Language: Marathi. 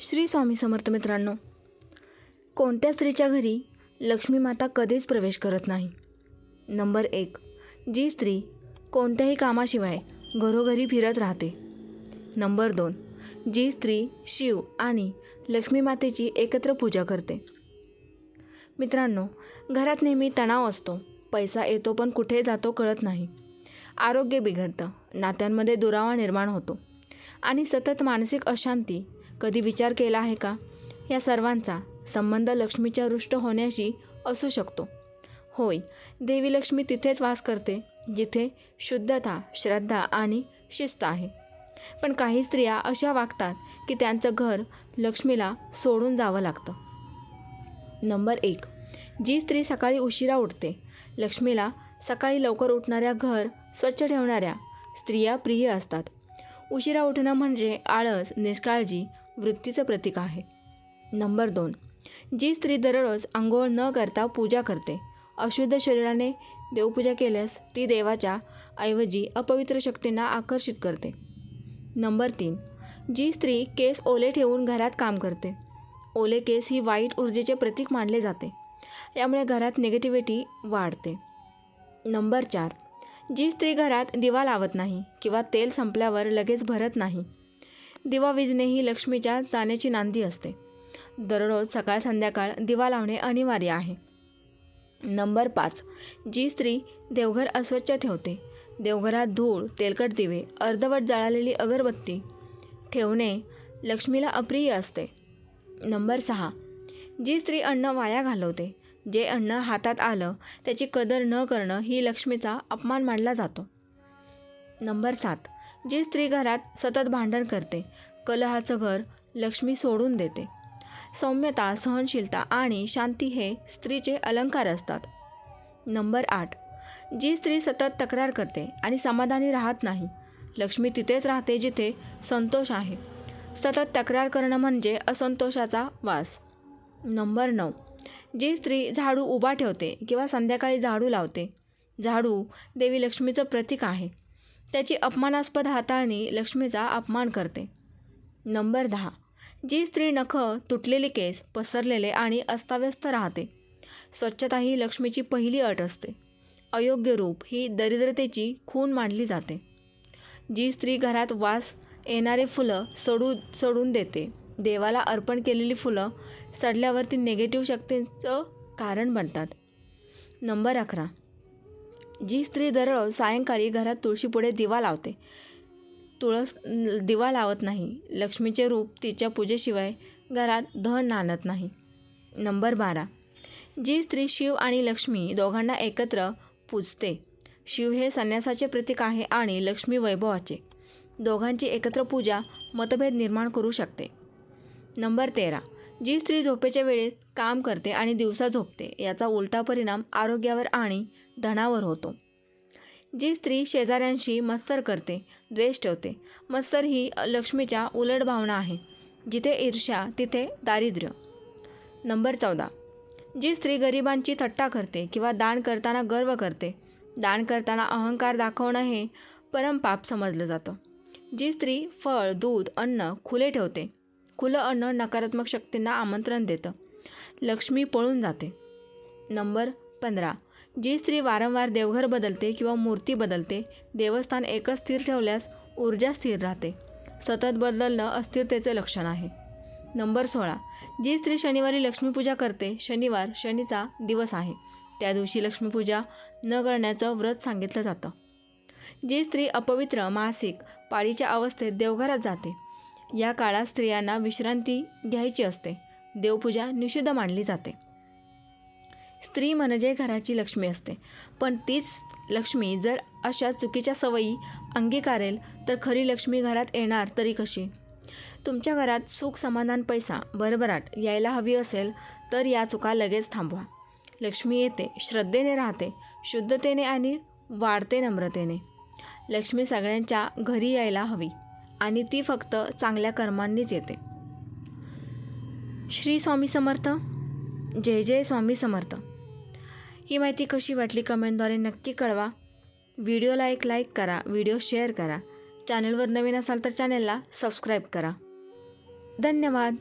श्री स्वामी समर्थ मित्रांनो कोणत्या स्त्रीच्या घरी लक्ष्मी माता कधीच प्रवेश करत नाही? नंबर एक जी स्त्री कोणत्याही कामाशिवाय घरोघरी फिरत राहते. नंबर दोन जी स्त्री शिव आणि लक्ष्मी मातेची एकत्र पूजा करते. मित्रांनो घरात नेहमी तणाव असतो पैसा येतो पण कुठे जातो कळत नाही. आरोग्य बिघडतं नात्यांमध्ये दुरावा निर्माण होतो आणि सतत मानसिक अशांती कधी विचार केला आहे का? या सर्वांचा संबंध लक्ष्मीच्या रुष्ट होण्याशी असू शकतो. होय देवी लक्ष्मी तिथेच वास करते जिथे शुद्धता श्रद्धा आणि शिस्त आहे. पण काही स्त्रिया अशा वागतात की त्यांचं घर लक्ष्मीला सोडून जावं लागतं. नंबर एक जी स्त्री सकाळी उशिरा उठते लक्ष्मीला सकाळी लवकर उठणाऱ्या घर स्वच्छ ठेवणाऱ्या स्त्रिया प्रिय असतात. उशिरा उठणं म्हणजे आळस निष्काळजी वृत्तीचं प्रतीक आहे. नंबर दोन. जी स्त्री दररोज आंघोळ न करता पूजा करते अशुद्ध शरीराने देवपूजा केल्यास ती देवाच्या ऐवजी अपवित्र शक्तींना आकर्षित करते. नंबर तीन. जी स्त्री केस ओले ठेवून घरात काम करते ओले केस ही वाईट ऊर्जेचे प्रतीक मानले जाते यामुळे घरात निगेटिव्हिटी वाढते. नंबर चार. जी स्त्री घरात दिवा लावत नाही किंवा तेल संपल्यावर लगेच भरत नाही दिवा विजणे ही लक्ष्मीच्या जाण्याची नांदी असते. दररोज सकाळ संध्याकाळ दिवा लावणे अनिवार्य आहे. नंबर पाच. जी स्त्री देवघर अस्वच्छ ठेवते. देवघरात धूळ तेलकट दिवे अर्धवट जळालेली अगरबत्ती ठेवणे लक्ष्मीला अप्रिय असते. नंबर सहा. जी स्त्री अन्न वाया घालवते जे अन्न हातात आलं त्याची कदर न करणं ही लक्ष्मीचा अपमान मानला जातो. नंबर सात. जी स्त्री घरात सतत भांडण करते कलहाचं घर लक्ष्मी सोडून देते. सौम्यता सहनशीलता आणि शांती हे स्त्रीचे अलंकार असतात. नंबर आठ. जी स्त्री सतत तक्रार करते आणि समाधानी राहत नाही लक्ष्मी तिथेच राहते जिथे संतोष आहे. सतत तक्रार करणं म्हणजे असंतोषाचा वास. नंबर नऊ. जी स्त्री झाडू उभा ठेवते किंवा संध्याकाळी झाडू लावते झाडू देवी लक्ष्मीचं प्रतीक आहे. त्याची अपमानास्पद हाताळणी लक्ष्मीचा अपमान करते. नंबर दहा. जी स्त्री नखं तुटलेली केस पसरलेले आणि अस्ताव्यस्त राहते. स्वच्छता ही लक्ष्मीची पहिली अट असते. अयोग्य रूप ही दरिद्रतेची खून मांडली जाते. जी स्त्री घरात वास येणारी फुलं सोडू सोडून देते. देवाला अर्पण केलेली फुलं सडल्यावर ती निगेटिव्ह शक्तींचं कारण बनतात. नंबर अकरा. जी स्त्री दररोज सायंकाळी घरात तुळशीपुढे दिवा लावते. तुळस दिवा लावत नाही. लक्ष्मीचे रूप तिच्या पूजेशिवाय घरात धन नाणत नाही. नंबर बारा. जी स्त्री शिव आणि लक्ष्मी दोघांना एकत्र पूजते. शिव हे संन्यासाचे प्रतीक आहे आणि लक्ष्मी वैभवाचे. दोघांची एकत्र पूजा मतभेद निर्माण करू शकते. नंबर तेरा. जी स्त्री झोपेच्या वेळेत काम करते आणि दिवसा झोपते याचा उलटा परिणाम आरोग्यावर आणि धनावर होतो. जी स्त्री शेजाऱ्यांशी मत्सर करते द्वेष ठेवते मत्सर ही लक्ष्मीच्या उलट भावना आहे जिथे ईर्ष्या तिथे दारिद्र्य. नंबर चौदा. जी स्त्री गरिबांची थट्टा करते किंवा दान करताना गर्व करते दान करताना अहंकार दाखवणं हे परमपाप समजलं जातं. जी स्त्री फळ दूध अन्न खुले ठेवते खुलं अन्न नकारात्मक शक्तींना आमंत्रण देतं. लक्ष्मी पळून जाते. नंबर पंधरा. जी स्त्री वारंवार देवघर बदलते किंवा मूर्ती बदलते देवस्थान एकच स्थिर ठेवल्यास ऊर्जा स्थिर राहते. सतत बदलणं अस्थिरतेचे लक्षण आहे. नंबर सोळा. जी स्त्री शनिवारी लक्ष्मीपूजा करते शनिवार शनीचा दिवस आहे. त्या दिवशी लक्ष्मीपूजा न करण्याचं व्रत सांगितलं जातं. जी स्त्री अपवित्र मासिक पाळीच्या अवस्थेत देवघरात जाते. या काळात स्त्रियांना विश्रांती घ्यायची असते. देवपूजा निषिद्ध मानली जाते. स्त्री म्हणजे घराची लक्ष्मी असते. पण तीच लक्ष्मी जर अशा चुकीच्या सवयी अंगीकारेल तर खरी लक्ष्मी घरात येणार तरी कशी? तुमच्या घरात सुख समाधान पैसा भरभराट यायला हवी असेल तर या चुका लगेच थांबवा. लक्ष्मी येते श्रद्धेने राहते शुद्धतेने आणि वाढते नम्रतेने. लक्ष्मी सगळ्यांच्या घरी यायला हवी. आणि ती फक्त चांगल्या कर्मांनीच येते. श्री स्वामी समर्थ. जय जय स्वामी समर्थ. ही माहिती कशी वाटली कमेंटद्वारे नक्की कळवा. व्हिडिओला एक लाईक करा. व्हिडिओ शेअर करा. चॅनलवर नवीन असाल तर चॅनलला सबस्क्राईब करा. धन्यवाद.